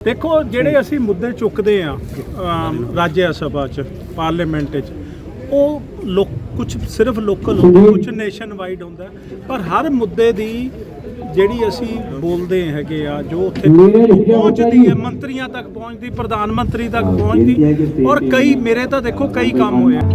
ਦੇਖੋ ਜਿਹੜੇ ਅਸੀਂ ਮੁੱਦੇ ਚੁੱਕਦੇ ਆ ਰਾਜ ਸਭਾ ਚ ਪਾਰਲੀਮੈਂਟ ਚ ਉਹ ਲੋਕ ਕੁਝ ਸਿਰਫ ਲੋਕਲ ਹੁੰਦਾ ਕੁਝ ਨੇਸ਼ਨ ਵਾਈਡ ਹੁੰਦਾ ਪਰ ਹਰ ਮੁੱਦੇ ਦੀ ਜਿਹੜੀ ਅਸੀਂ ਬੋਲਦੇ ਹੈਗੇ ਆ ਜੋ ਉੱਥੇ ਪਹੁੰਚਦੀ ਹੈ ਮੰਤਰੀਆਂ ਤੱਕ ਪਹੁੰਚਦੀ ਪ੍ਰਧਾਨ ਮੰਤਰੀ ਤੱਕ ਪਹੁੰਚਦੀ ਔਰ ਕਈ ਮੇਰੇ ਤਾਂ ਦੇਖੋ ਕਈ ਕੰਮ ਹੋਏ ਆ।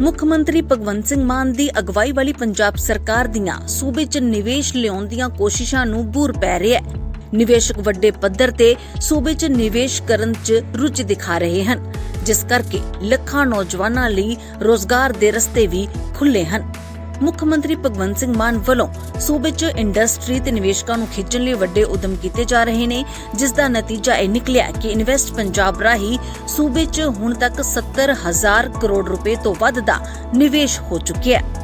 ਮੁੱਖ ਮੰਤਰੀ ਭਗਵੰਤ ਸਿੰਘ ਮਾਨ ਦੀ ਅਗਵਾਈ ਵਾਲੀ ਪੰਜਾਬ ਸਰਕਾਰ ਦੀਆਂ ਸੂਬੇ 'ਚ ਨਿਵੇਸ਼ ਲਿਆਉਣ ਦੀਆਂ ਕੋਸ਼ਿਸ਼ਾਂ ਨੂੰ ਬੂਰ ਪੈ ਰਿਹਾ ਹੈ। ਨਿਵੇਸ਼ਕ ਵੱਡੇ ਪੱਧਰ ਤੇ ਸੂਬੇ 'ਚ ਨਿਵੇਸ਼ ਕਰਨ 'ਚ ਰੁਚੀ ਦਿਖਾ ਰਹੇ ਹਨ, ਜਿਸ ਕਰਕੇ ਲੱਖਾਂ ਨੌਜਵਾਨਾਂ ਲਈ ਰੋਜ਼ਗਾਰ ਦੇ ਰਸਤੇ ਵੀ ਖੁੱਲੇ ਹਨ। ਮੁੱਖ ਮੰਤਰੀ ਭਗਵੰਤ ਸਿੰਘ ਮਾਨ ਵੱਲੋਂ ਸੂਬੇ 'ਚ ਇੰਡਸਟਰੀ ਤੇ ਨਿਵੇਸ਼ਕਾਂ ਨੂੰ ਖਿੱਚਣ ਲਈ ਵੱਡੇ ਉਦਮ ਕੀਤੇ ਜਾ ਰਹੇ ਨੇ, ਜਿਸ ਦਾ ਨਤੀਜਾ ਇਹ ਨਿਕਲਿਆ ਕਿ ਇਨਵੈਸਟ ਪੰਜਾਬ ਰਾਹੀਂ ਸੂਬੇ 'ਚ ਹੁਣ ਤੱਕ 70000 ਕਰੋੜ ਰੁਪਏ ਤੋਂ ਵੱਧ ਦਾ ਨਿਵੇਸ਼ ਹੋ ਚੁੱਕਿਆ ਹੈ।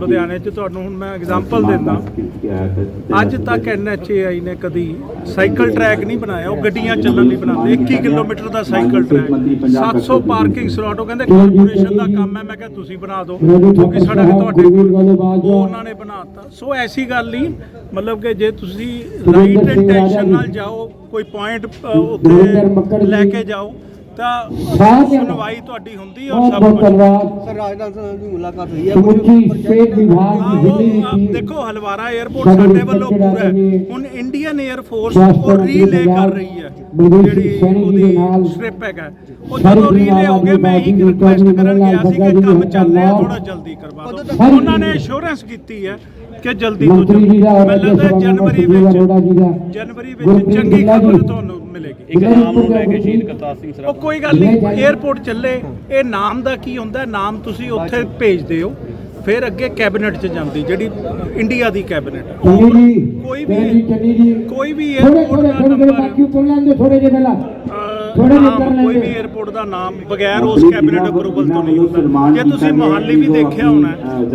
ਲੁਧਿਆਣੇ 'ਚ ਤੁਹਾਨੂੰ ਹੁਣ ਮੈਂ ਐਗਜ਼ਾਮਪਲ ਦਿੰਦਾ। ਅੱਜ ਤੱਕ ਐਨਐਚਏਆਈ ਨੇ ਕਦੀ ਸਾਈਕਲ ਟਰੈਕ ਨਹੀਂ ਬਣਾਇਆ ਉਹ ਗੱਡੀਆਂ ਚੱਲਣ ਲਈ ਬਣਾਉਂਦੇ। 21 ਕਿਲੋਮੀਟਰ ਦਾ ਸਾਈਕਲ ਟਰੈਕ 700 ਪਾਰਕਿੰਗ ਸਲਾਟ ਉਹ ਕਹਿੰਦੇ ਕਾਰਪੋਰੇਸ਼ਨ ਦਾ ਕੰਮ ਹੈ। ਮੈਂ ਕਿਹਾ ਤੁਸੀਂ ਬਣਾ ਦਿਓ। ਕਿਉਂਕਿ ਸੜਕ ਤੁਹਾਡੇ ਉਹ ਉਹਨਾਂ ਨੇ ਬਣਾਤਾ। ਸੋ ਐਸੀ ਗੱਲ ਨਹੀਂ। ਮਤਲਬ ਕਿ ਜੇ ਤੁਸੀਂ ਰਾਈਟ ਇੰਟੈਂਸ਼ਨ ਨਾਲ ਜਾਓ ਕੋਈ ਪੁਆਇੰਟ ਉੱਥੇ ਲੈ ਕੇ ਜਾਓ ਤਾਂ ਸੁਣਵਾਈ ਤੁਹਾਡੀ ਹੁੰਦੀ ਔਰ ਸਭ ਕੁਝ ਸਰ ਰਾਜਨਾਥ ਸਿੰਘ ਦੀ ਮੁਲਾਕਾਤ ਹੋਈ ਹੈ ਸਮੁੱਚੀ ਸਟੇਟ ਵਿਭਾਗ ਦੀ ਆਪ ਵੀ ਦੇਖੋ ਹਲਵਾਰਾ 에ਅਰਪੋਰਟ ਸਾਡੇ ਵੱਲੋਂ ਪੂਰਾ ਹੈ। ਹੁਣ ਇੰਡੀਅਨ 에ਅਰ ਫੋਰਸ ਉਹ ਰੀਲੇ ਕਰ ਰਹੀ ਹੈ। ਜਿਹੜੀ ਉਹਦੀ ਸਟ੍ਰਿਪ ਹੈਗਾ। ਉਹ ਜਦੋਂ ਰੀਲੇ ਹੋ ਗਏ ਮੈਂ ਹੀ ਰਿਕੁਐਸਟ ਕਰਨ ਗਿਆ ਸੀ ਕਿ ਕੰਮ ਚੱਲ ਰਿਹਾ ਥੋੜਾ ਜਲਦੀ ਕਰਵਾ ਦਿਓ। ਉਹਨਾਂ ਨੇ ਅਸ਼ੋਰੈਂਸ ਕੀਤੀ ਹੈ ਕਿ ਜਲਦੀ ਤੋਂ ਜਲਦੀ ਮੈਨੂੰ ਲੱਗਦਾ ਜਨਵਰੀ ਵਿੱਚ ਜਨਵਰੀ ਵਿੱਚ ਚੰਗੀ ਖਬਰ ਤੁਹਾਨੂੰ ਮਿਲੇਗੀ। ਇੱਕ ਨਾਮ ਨੂੰ ਲੈ ਕੇ ਸ਼ਹੀਦ ਕਰਤਾਰ ਉਹ ਕੋਈ ਗੱਲ ਨਹੀਂ 에ਅਰਪੋਰਟ ਚੱਲੇ ਇਹ ਨਾਮ ਦਾ ਕੀ ਹੁੰਦਾ? ਨਾਮ ਤੁਸੀਂ ਉੱਥੇ ਭੇਜਦੇ ਹੋ ਫਿਰ ਅੱਗੇ ਕੈਬਨਿਟ 'ਚ ਜਾਂਦੀ ਜਿਹੜੀ ਇੰਡੀਆ ਦੀ ਕੈਬਨਿਟ। ਕੋਈ ਵੀ ਚੰਨੀ ਜੀ ਕੋਈ ਵੀ 에ਅਰਪੋਰਟ ਦਾ ਨੰਬਰ ਬਾਕੀ ਉੱਪਰ ਲੈਂਦੇ ਥੋੜੇ ਜਿਹੇ ਪਹਿਲਾਂ। ਨਾਮ ਕੋਈ। ਵੀ 에ਅਰਪੋਰਟ ਦਾ ਨਾਮ ਬਗੈਰ ਉਸ ਕੈਬਨਿਟ ਅਪਰੂਵਲ ਤੋਂ ਨਹੀਂ ਹੁੰਦਾ। ਜੇ ਤੁਸੀਂ ਮੋਹਾਲੀ ਵੀ ਦੇਖਿਆ ਹੋਣਾ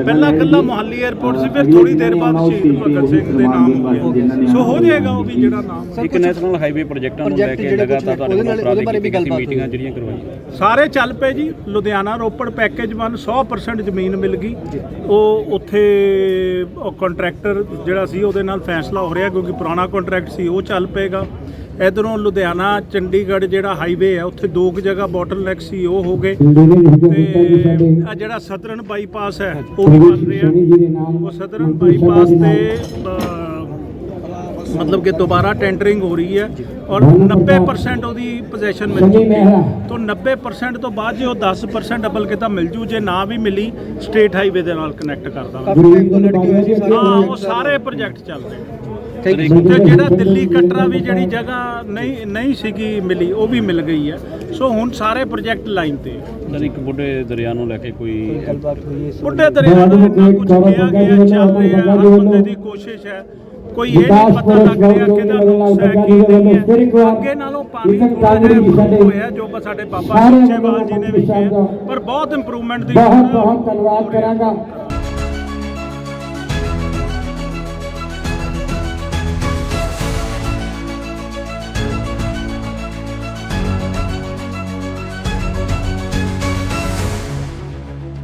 ਪਹਿਲਾਂ ਕੱਲਾ ਮੋਹਾਲੀ 에ਅਰਪੋਰਟ ਸੀ ਫਿਰ ਥੋੜੀ ਦੇਰ ਬਾਅਦ ਸ਼ਹੀਦ ਭਗਤ ਸਿੰਘ ਦੇ ਨਾਮ ਹੋ ਗਿਆ ਸੋ ਹੋ ਜਾਏਗਾ ਉਹ ਵੀ ਜਿਹੜਾ ਨਾਮ। ਇੱਕ ਨੈਸ਼ਨਲ ਹਾਈਵੇ ਪ੍ਰੋਜੈਕਟਾਂ ਨੂੰ ਲੈ ਕੇ ਲਗਾਤਾਰ ਤੁਹਾਡੇ ਨਾਲ- ਗੱਲਬਾਤ ਹੋਈ। ਮੀਟਿੰਗਾਂ ਜਿਹੜੀਆਂ ਕਰਵਾਈਆਂ। ਸਾਰੇ ਚੱਲ ਪਏ ਜੀ ਲੁਧਿਆਣਾ ਰੋਪੜ ਪੈਕੇਜ 1 100% ਜ਼ਮੀਨ ਮਿਲ ਗਈ। ਉਹ ਉੱਥੇ ਕੰਟਰੈਕਟਰ ਜਿਹੜਾ ਸੀ ਉਹਦੇ ਨਾਲ ਫੈਸਲਾ ਹੋ ਰਿਹਾ ਕਿਉਂਕਿ ਪੁਰਾਣਾ ਕੰਟਰੈਕਟ ਸੀ ਉਹ ਚੱਲ ਪਏਗਾ। ਇਧਰੋਂ ਲੁਧਿਆਣਾ ਚੰਡੀਗੜ੍ਹ ਜਿਹੜਾ ਹਾਈਵੇ ਹੈ ਉੱਥੇ ਦੋ ਕੁ ਜਗ੍ਹਾ ਬੋਟਲਨੈਕ ਸੀ ਉਹ ਹੋ ਗਏ। ਤੇ ਆ ਜਿਹੜਾ ਸਦਰਨ ਬਾਈਪਾਸ ਹੈ ਉਹ ਵੀ ਬਣ ਰਿਹਾ। ਉਹ ਸਦਰਨ ਬਾਈਪਾਸ ਤੇ ਮਤਲਬ ਕਿ ਦੁਬਾਰਾ ਟੈਂਡਰਿੰਗ ਹੋ ਰਹੀ ਹੈ ਔਰ 90% ਉਹਦੀ ਪੋਜੀਸ਼ਨ ਮਿਲ ਚੁੱਕੀ ਹੈ। ਤੋਂ 90% ਤੋਂ ਬਾਅਦ ਜੇ ਉਹ 10% ਡਬਲ ਕਿਤਾ ਮਿਲ ਜੂ। ਜੇ ਨਾ ਵੀ ਮਿਲੀ ਸਟੇਟ ਹਾਈਵੇ ਦੇ ਨਾਲ ਕਨੈਕਟ ਕਰ ਦਾਂਗੇ ਹਾਂ ਉਹ ਸਾਰੇ ਪ੍ਰੋਜੈਕਟ ਚੱਲ ਰਹੇ ਤੇ ਜਿਹੜਾ ਦਿੱਲੀ ਕਟਰਾ ਵੀ ਜਿਹੜੀ ਜਗ੍ਹਾ ਨਹੀਂ ਨਹੀਂ ਸੀਗੀ ਮਿਲੀ ਉਹ ਵੀ ਮਿਲ ਗਈ ਹੈ। ਸੋ ਹੁਣ ਸਾਰੇ ਪ੍ਰੋਜੈਕਟ ਲਾਈਨ ਤੇ। ਹੈ। ਸਰ ਇੱਕ ਬੁੱਢੇ ਦਰਿਆ ਨੂੰ ਲੈ ਕੇ ਕੋਈ ਬੁੱਢੇ ਦਰਿਆ ਨੂੰ ਇੰਨਾ ਕੁਝ ਕਿਹਾ ਗਿਆ ਚੱਲ ਰਿਹਾ ਹਰ ਬੰਦੇ ਦੀ ਕੋਸ਼ਿਸ਼ ਹੈ। ਕੋਈ ਇਹ ਨਹੀਂ ਪਤਾ ਲੱਗ ਰਿਹਾ ਕਿ ਦਾ ਨੁਕਸ ਹੈ ਕੀ ਨਹੀਂ। ਹੈ ਅੱਗੇ ਨਾਲੋਂ ਪਾਣੀ ਥੋੜਾ ਜਿਹਾ improve ਹੋਇਆ ਜੋ ਬ- ਸਾਡੇ ਬਾਬਾ ਸਿੱਚੇਵਾਲ ਜੀ ਨੇ ਵੀ ਕਿਹਾ ਪਰ ਬਹੁਤ ਇੰਪਰੂਵਮੈਂਟ ਦੀ ਬਹੁਤ ਬਹੁਤ ਧੰਨਵਾਦ ਕਰਾਂਗਾ।